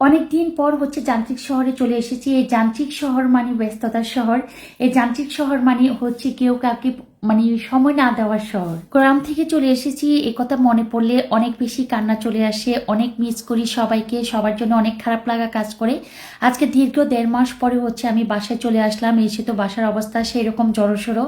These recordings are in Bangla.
অনেক দিন পর হচ্ছে যান্ত্রিক শহরে চলে এসেছি। এই যান্ত্রিক শহর মানে ব্যস্ততার শহর। এই যান্ত্রিক শহর মানে হচ্ছে কেউ কাউকে মানে সময় না দেওয়ার শহর। গ্রাম থেকে চলে এসেছি এ কথা মনে পড়লে অনেক বেশি কান্না চলে আসে অনেক মিস করি সবাইকে সবার জন্য অনেক খারাপ লাগা কাজ করে। আজকে দীর্ঘ দেড় মাস পরে হচ্ছে আমি বাসায় চলে আসলাম এসে তো বাসার অবস্থা সেই রকম জড়সড়ো।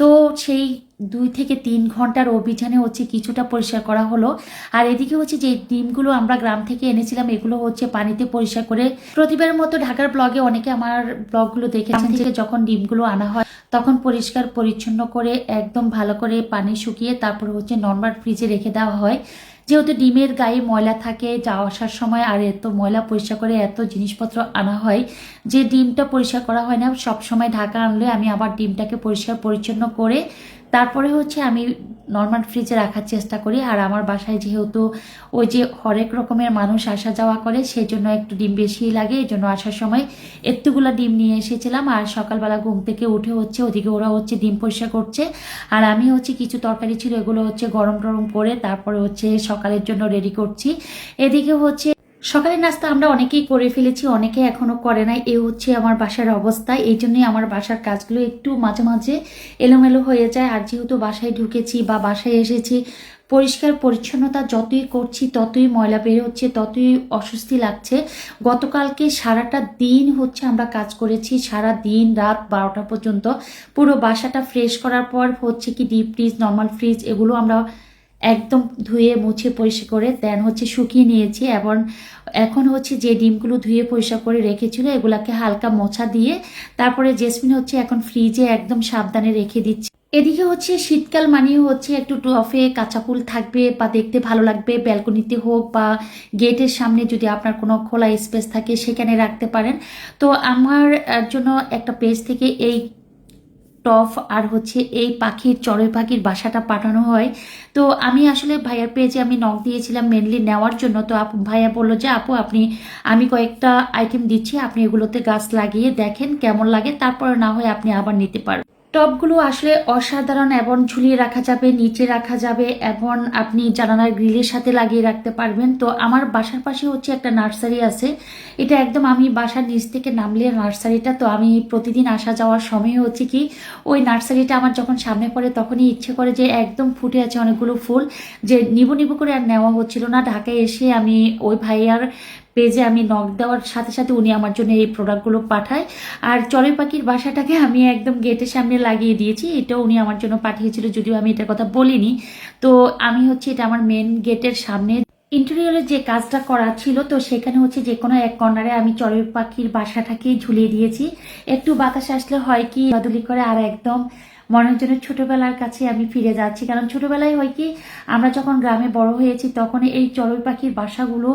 তো সেই দুই থেকে তিন ঘণ্টার অভিযানে হচ্ছে কিছুটা পরিষ্কার করা হলো। আর এদিকে হচ্ছে যে ডিমগুলো আমরা গ্রাম থেকে এনেছিলাম এগুলো হচ্ছে পানিতে পরিষ্কার করে প্রতিবারের মতো ঢাকার ব্লগে অনেকে আমার ব্লগগুলো দেখেছেন যে যখন ডিমগুলো আনা হয় তখন পরিষ্কার পরিচ্ছন্ন করে একদম ভালো করে পানি শুকিয়ে তারপর হচ্ছে নর্মাল ফ্রিজে রেখে দেওয়া হয়। যেহেতু ডিমের গায়ে ময়লা থাকে, যাওয়া আসার সময় আর এত ময়লা পরিষ্কার করে এত জিনিসপত্র আনা হয়, যে ডিমটা পরিষ্কার করা হয় না সব সময় ঢাকা আনলে আমি আবার ডিমটাকে পরিষ্কার পরিচ্ছন্ন করে তারপরে হচ্ছে আমি নর্মাল ফ্রিজে রাখার চেষ্টা করি, আর আমার বাসায় যেহেতু ওই যে হরেক রকমের মানুষ আসা যাওয়া করে সেই জন্য একটু ডিম বেশি লাগে এই জন্য আসার সময় এত্তুগুলা ডিম নিয়ে এসেছিলাম, আর সকালবেলা ঘুম থেকে উঠে হচ্ছে, ওদিকে ওরা হচ্ছে ডিম পরিষ্কার করছে, আর আমি হচ্ছে কিছু তরকারি ছিল, এগুলো হচ্ছে গরম টরম করে তারপরে হচ্ছে সকালের জন্য রেডি করছি। এদিকে হচ্ছে সকালের নাস্তা আমরা অনেকেই করে ফেলেছি, অনেকে এখনও করে নাই। এ হচ্ছে আমার বাসার অবস্থা। এই জন্যই আমার বাসার কাজগুলো একটু মাঝে মাঝে এলোমেলো হয়ে যায়। আর যেহেতু বাসায় ঢুকেছি বা বাসায় এসেছি, পরিষ্কার পরিচ্ছন্নতা যতই করছি, ততই ময়লা বের হচ্ছে, ততই অস্বস্তি লাগছে। গতকালকে সারাটা দিন হচ্ছে আমরা কাজ করেছি। সারা দিন রাত বারোটা পর্যন্ত। পুরো বাসাটা ফ্রেশ করার পর হচ্ছে কি ডিপ ফ্রিজ নর্মাল ফ্রিজ এগুলো আমরা একদম ধুয়ে মুছে পরিষ্কার করে দেন হচ্ছে শুকিয়ে নিয়েছি এবং এখন হচ্ছে যে ডিমগুলো ধুয়ে পরিষ্কার করে রেখেছিল, এগুলাকে হালকা মোছা দিয়ে তারপরে জেসমিন হচ্ছে এখন ফ্রিজে একদম সাবধানে রেখে দিচ্ছে। এদিকে হচ্ছে শীতকাল মানেই হচ্ছে একটু টফে কাঁচা ফুল থাকবে বা দেখতে ভালো লাগবে, ব্যালকনিতে হোক বা গেটের সামনে যদি আপনার কোনো খোলা স্পেস থাকে সেখানে রাখতে পারেন। তো আমার জন্য একটা পেজ থেকে এই টফ আর হচ্ছে এই পাখির চড়ুই পাখির বাসাটা পাঠানো হয়। তো আমি আসলে ভাইয়ার পেজে আমি নখ দিয়েছিলাম মেনলি নেওয়ার জন্য। তো ভাইয়া বলল যে, আপু, আপনি, আমি কয়েকটা আইটেম দিচ্ছি। আপনি এগুলোতে গাছ লাগিয়ে দেখেন কেমন লাগে। তারপরে না হয় আপনি আবার নিতে পারেন টবগুলো আসলে অসাধারণ এবং ঝুলিয়ে রাখা যাবে, নিচে রাখা যাবে এবং আপনি জানালার গ্রিলের সাথে লাগিয়ে রাখতে পারবেন। তো আমার বাসার পাশে হচ্ছে একটা নার্সারি আছে। এটা একদম আমি বাসার নিচ থেকে নামলে নার্সারিটা, তো আমি প্রতিদিন আসা যাওয়ার সময় হচ্ছে কি, ওই নার্সারিটা আমার যখন সামনে পড়ে তখনই ইচ্ছে করে যে একদম ফুটে আছে অনেকগুলো ফুল। যে নিবো নিবো করে আর নেওয়া হচ্ছিল না। ঢাকায় এসে আমি ওই ভাইয়ার পেজে আমি নক দেওয়ার সাথে সাথে উনি আমার জন্য এই প্রোডাক্টগুলো পাঠায়। আর চড়ুই পাখির বাসাটাকে আমি একদম গেটের সামনে লাগিয়ে দিয়েছি। এটা উনি আমার জন্য পাঠিয়েছিল, যদিও আমি এটার কথা বলিনি। তো আমি হচ্ছে এটা আমার মেন গেটের সামনে। ইন্টেরিয়রের যে কাজটা করা ছিল, তো সেখানে হচ্ছে যে কোনো এক কর্নারে আমি চড়ুই পাখির বাসাটাকেই ঝুলিয়ে দিয়েছি। একটু বাতাস আসলে হয় কি বাদুলি করে আর একদম মনের জন্য ছোটবেলার কাছে আমি ফিরে যাচ্ছি। কারণ ছোটবেলায় হয় কি, আমরা যখন গ্রামে বড় হয়েছি, তখন এই চড়ুই পাখির বাসাগুলো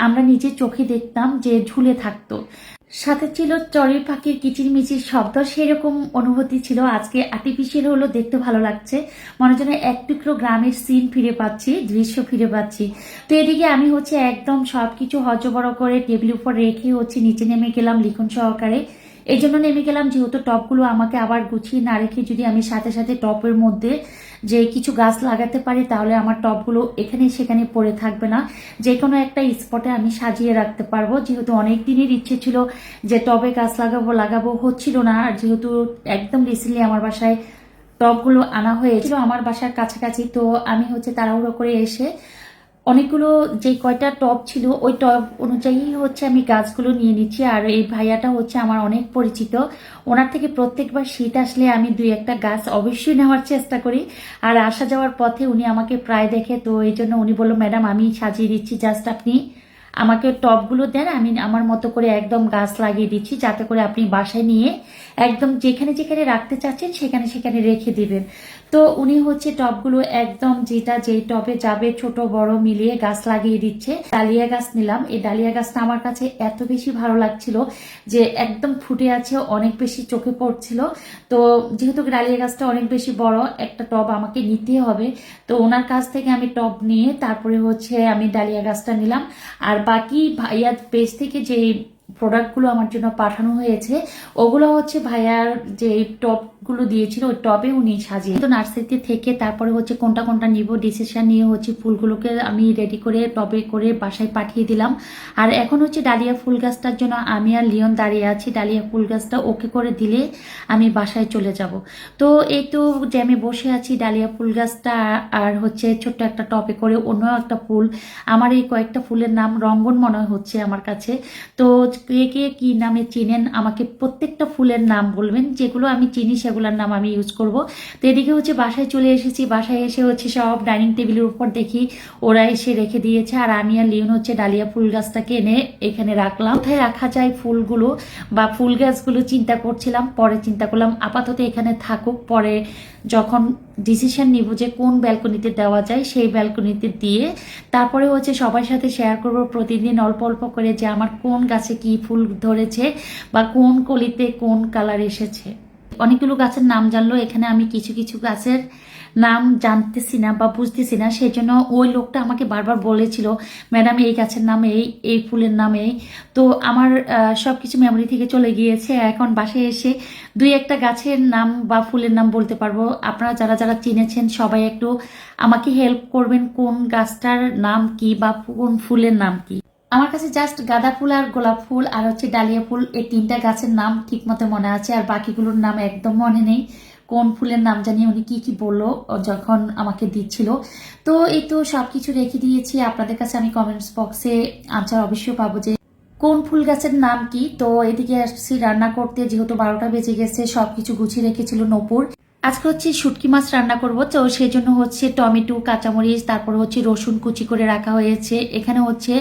আমরা নিজে চোখে দেখতাম যে ঝুলে থাকতো। সাথে ছিল চড়ুই পাখির কিচিরমিচির শব্দ, সেরকম অনুভূতি ছিল আজকে। আর্টিফিশিয়াল হলো দেখতে ভালো লাগছে। মনে যেন এক টুকরো গ্রামের সিন ফিরে পাচ্ছি, দৃশ্য ফিরে পাচ্ছি। তো এদিকে আমি হচ্ছে একদম সবকিছু হজবড় করে টেবিল উপর রেখে হচ্ছে নিচে নেমে গেলাম লিখন সহকারে। এই জন্য নেমে গেলাম, যেহেতু টপগুলো আমাকে আবার গুছিয়ে না রেখে যদি আমি সাথে সাথে টপের মধ্যে যে কিছু গাছ লাগাতে পারি, তাহলে আমার টপগুলো এখানে সেখানে পড়ে থাকবে না। যে কোনো একটা স্পটে আমি সাজিয়ে রাখতে পারব। যেহেতু অনেক দিনের ইচ্ছে ছিল যে টবে গাছ লাগাবো লাগাবো, হচ্ছিল না। আর যেহেতু একদম রিসেন্টলি আমার বাসায় টবগুলো আনা হয়েছিল, আমার বাসার কাছাকাছি, তো আমি হচ্ছে তাড়াহুড়ো করে এসে অনেকগুলো যে কয়টা টপ ছিল, ওই টপ অনুযায়ী হচ্ছে আমি গাছগুলো নিয়ে নিচ্ছি। আর এই ভাইয়াটা হচ্ছে আমার অনেক পরিচিত। ওনার থেকে প্রত্যেকবার শীত আসলে আমি দুই একটা গাছ অবশ্যই নেওয়ার চেষ্টা করি। আর আসা যাওয়ার পথে উনি আমাকে প্রায় দেখে, তো এই জন্য উনি বলল, ম্যাডাম, আমি সাজিয়ে দিচ্ছি জাস্ট আপনি আমাকে টবগুলো দেন, আমি আমার মতো করে একদম গাছ লাগিয়ে দিচ্ছি, যাতে করে আপনি বাসায় নিয়ে একদম যেখানে যেখানে রাখতে চাচ্ছেন, সেখানে সেখানে রেখে দিবেন। তো উনি হচ্ছে টবগুলো একদম যেটা যেই টবে যাবে, ছোট, বড় মিলিয়ে গাছ লাগিয়ে দিচ্ছে। ডালিয়া গাছ নিলাম। এই ডালিয়া গাছটা আমার কাছে এত বেশি ভালো লাগছিল যে একদম ফুটে আছে, অনেক বেশি চোখে পড়ছিল। তো যেহেতু ডালিয়া গাছটা অনেক বেশি বড়, একটা টব আমাকে নিতে হবে। তো ওনার কাছ থেকে আমি টব নিয়ে তারপরে হচ্ছে আমি ডালিয়া গাছটা নিলাম। আর বাকি ভাইয়ার পেজ থেকে যে প্রোডাক্টগুলো আমার জন্য পাঠানো হয়েছে, ওগুলো হচ্ছে ভাইয়ার যে টপ ফুলগুলো দিয়েছিল, ওই টবে উনি সাজিয়ে তো নার্সারিতে থেকে তারপরে হচ্ছে কোনটা কোনটা নিব ডিসিশন নিয়ে হচ্ছে ফুলগুলোকে আমি রেডি করে টবে করে বাসায় পাঠিয়ে দিলাম। আর এখন হচ্ছে ডালিয়া ফুল গাছটার জন্য আমি আর লিওন দাঁড়িয়ে আছি, ডালিয়া ফুল গাছটা ওকে করে দিলে আমি বাসায় চলে যাব। তো এই তো যে আমি বসে আছি ডালিয়া ফুল গাছটা আর হচ্ছে ছোট্ট একটা টপে করে অন্য একটা ফুল। আমার এই কয়েকটা ফুলের নাম রঙ্গন মনে হচ্ছে আমার কাছে। তো কে কে কী নামে চিনেন আমাকে প্রত্যেকটা ফুলের নাম বলবেন, যেগুলো আমি চিনি সেগুলোর নাম আমি ইউজ করব। তো এদিকে হচ্ছে বাসায় চলে এসেছি। বাসায় এসে হচ্ছে সব ডাইনিং টেবিলের উপর দেখি ওরা এসে রেখে দিয়েছে। আর আমি আর লিওন হচ্ছে ডালিয়া ফুল গাছটাকে এনে এখানে রাখলাম। কোথায় রাখা যায় ফুলগুলো বা ফুল গাছগুলো চিন্তা করছিলাম, পরে চিন্তা করলাম আপাতত এখানে থাকুক। পরে যখন ডিসিশন নিব যে কোন ব্যালকনিতে দেওয়া যায়, সেই ব্যালকনিতে দিয়ে তারপরে হচ্ছে সবার সাথে শেয়ার করব প্রতিদিন অল্প অল্প করে যে আমার কোন গাছে কি ফুল ধরেছে বা কোন কলিতে কোন কালার এসেছে। অনেকগুলো গাছের নাম জানলো, এখানে আমি কিছু কিছু গাছের নাম জানতেছি না বা বুঝতেছি না সেই জন্য ওই লোকটা আমাকে বারবার বলেছিল, ম্যাডাম, এই গাছের নাম এই এই ফুলের নাম এই। তো আমার সব কিছু মেমোরি থেকে চলে গিয়েছে। এখন বাসায় এসে দুই একটা গাছের নাম বা ফুলের নাম বলতে পারব। আপনারা যারা যারা চিনেছেন, সবাই একটু আমাকে হেল্প করবেন কোন গাছটার নাম কি বা কোন ফুলের নাম কি। আমার কাছে জাস্ট গাঁদা ফুল আর গোলাপ ফুল আর হচ্ছে ডালিয়া ফুল, এই তিনটা গাছের নাম ঠিক মতো মনে আছে আর বাকিগুলোর নাম একদম মনে নেই। কোন ফুলের নাম জানি, উনি কি কি বলল যখন আমাকে দিচ্ছিল। তো এই তো সব কিছু রেখে দিয়েছি। আপনাদের কাছে আমি কমেন্টস বক্সে আনসার অবশ্যই পাবো যে কোন ফুল গাছের নাম কি? তো এদিকে আসছি রান্না করতে, যেহেতু বারোটা বেজে গেছে সব কিছু গুছিয়ে রেখেছিল নপুর। আজকে হচ্ছে শুটকি মাছ রান্না করব, তো সেই জন্য হচ্ছে টমেটো, কাঁচামরিচ, তারপর হচ্ছে রসুন কুচি করে রাখা হয়েছে। এখানে হচ্ছে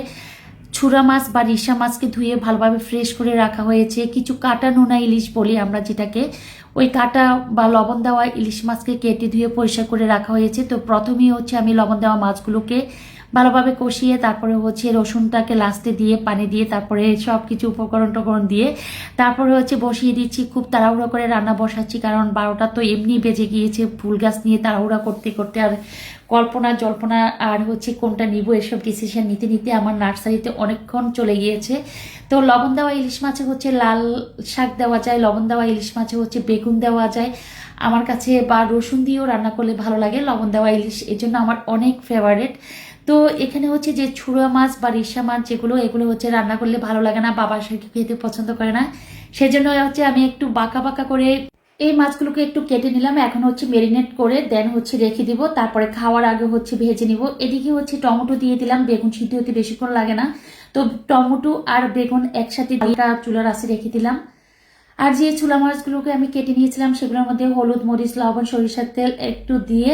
ছুরা মাছ বা রিসা মাছকে ধুয়ে ভালোভাবে ফ্রেশ করে রাখা হয়েছে। কিছু কাটা নোনা ইলিশ বলি আমরা যেটাকে। ওই কাটা বা লবণ দেওয়া ইলিশ মাছকে কেটে ধুয়ে পরিষ্কার করে রাখা হয়েছে। তো প্রথমেই হচ্ছে আমি লবণ দেওয়া মাছগুলোকে ভালোভাবে কষিয়ে তারপরে হচ্ছে রসুনটাকে লাস্টে দিয়ে, পানি দিয়ে, তারপরে সব কিছু উপকরণ টকরণ দিয়ে, তারপরে হচ্ছে বসিয়ে দিচ্ছি, খুব তাড়াহুড়ো করে রান্না বসাচ্ছি, কারণ বারোটা তো এমনি বেজে গিয়েছে, ফুল গাছ নিয়ে তাড়াহুড়া করতে করতে আর কল্পনা জল্পনা আর হচ্ছে কোনটা নিব, এসব ডিসিশন নিতে নিতে আমার নার্সারিতে অনেকক্ষণ চলে গিয়েছে। তো লবণ দেওয়া ইলিশ মাছে হচ্ছে লাল শাক দেওয়া যায়, লবণ দেওয়া ইলিশ মাছে হচ্ছে বেগুন দেওয়া যায়। আমার কাছে বা রসুন দিয়েও রান্না করলে ভালো লাগে, লবণ দেওয়া ইলিশ এই জন্য আমার অনেক ফেভারেট তো এখানে হচ্ছে যে ছুড়া মাছ বা রিসা মাছ যেগুলো, এগুলো হচ্ছে রান্না করলে ভালো লাগে না বাবার সাথে খেতে পছন্দ করে না। সেজন্য হচ্ছে আমি একটু বাঁকা বাঁকা করে এই মাছগুলোকে একটু কেটে নিলাম, এখন হচ্ছে মেরিনেট করে দেন হচ্ছে রেখে দিব, তারপরে খাওয়ার আগে হচ্ছে ভেজে নিব। এদিকে হচ্ছে টমেটো দিয়ে দিলাম, বেগুন সিদ্ধ হতে বেশিক্ষণ লাগে না। তো টমেটো আর বেগুন একসাথে চুলার আসে রেখে দিলাম। আর যে চুলা মাছগুলোকে আমি কেটে নিয়েছিলাম, সেগুলোর মধ্যে হলুদ মরিচ, লবণ, সরিষার তেল একটু দিয়ে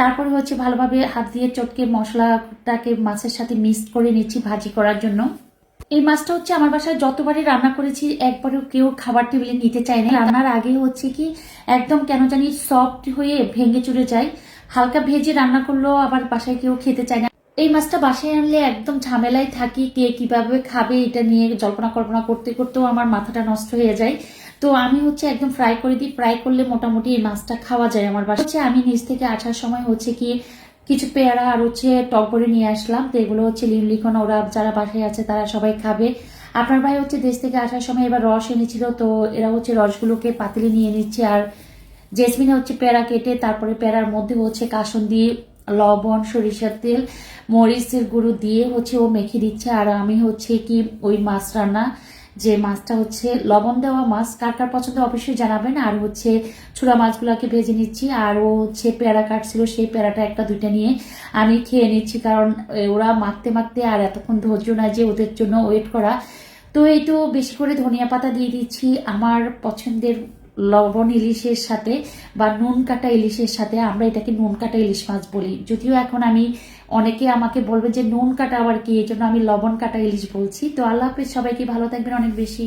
তারপরে হচ্ছে ভালোভাবে হাত দিয়ে চটকে মশলাটাকে মাছের সাথে মিক্সড করে নিচ্ছি ভাজি করার জন্য। এই মাছটা হচ্ছে আমার বাসায় যতবারই রান্না করেছি, একবারও কেউ খাবার টেবিলে নিতে চায় না। রান্নার আগে হচ্ছে কি, একদম কেন জানি সফট হয়ে ভেঙে চুরে যায়। হালকা ভেজে রান্না করলেও আবার বাসায় কেউ খেতে চায় না। এই মাছটা বাসায় আনলে একদম ঝামেলায় থাকি, কে কীভাবে খাবে এটা নিয়ে জল্পনা কল্পনা করতে, করতেও আমার মাথাটা নষ্ট হয়ে যায়। তো আমি হচ্ছে একদম ফ্রাই করে দিই। ফ্রাই করলে মোটামুটি এই মাছটা খাওয়া যায় আমার বাসা হচ্ছে আমি নিজ থেকে আসার সময় হচ্ছে কি কিছু পেয়ারা আর হচ্ছে টক করে নিয়ে আসলাম। তো এগুলো হচ্ছে লিখন, ওরা যারা বাসায় আছে তারা সবাই খাবে। আপনার ভাই হচ্ছে দেশ থেকে আসার সময় এবার রস এনেছিল। তো এরা হচ্ছে রসগুলোকে পাতিলে নিয়ে নিচ্ছে আর জেসমিনে হচ্ছে পেয়ারা কেটে তারপরে পেয়ারার মধ্যে হচ্ছে কাসন দিয়ে লবণ, সরিষার তেল, মরিচের গুঁড়ো দিয়ে হচ্ছে ও মেখে দিচ্ছে। আর আমি হচ্ছে কি ওই মাছ রান্না যে মাছটা হচ্ছে লবণ দেওয়া মাছ, কার কার পছন্দ অবশ্যই জানাবেন। আর হচ্ছে ছোড়া মাছগুলোকে ভেজে নিচ্ছি। আর ও হচ্ছে পেয়ারা কাটছিল, সেই পেয়ারাটা একটা দুইটা নিয়ে আমি খেয়ে নিচ্ছি। কারণ ওরা মাখতে মাখতে আর এতক্ষণ ধৈর্য না যে ওদের জন্য ওয়েট করা। তো এই তো বেশি করে ধনিয়া পাতা দিয়ে দিচ্ছি। আমার পছন্দের লবণ, ইলিশের সাথে বা নুন কাটা ইলিশের সাথে আমরা এটাকে নুন কাটা ইলিশ মাছ বলি। যদিও এখন আমি অনেকে আমাকে বলবে যে নুন কাটা আবার কি? এই জন্য আমি লবণ কাটা ইলিশ বলছি। তো আল্লাহ হাফিজ, সবাইকে ভালো থাকবেন অনেক বেশি।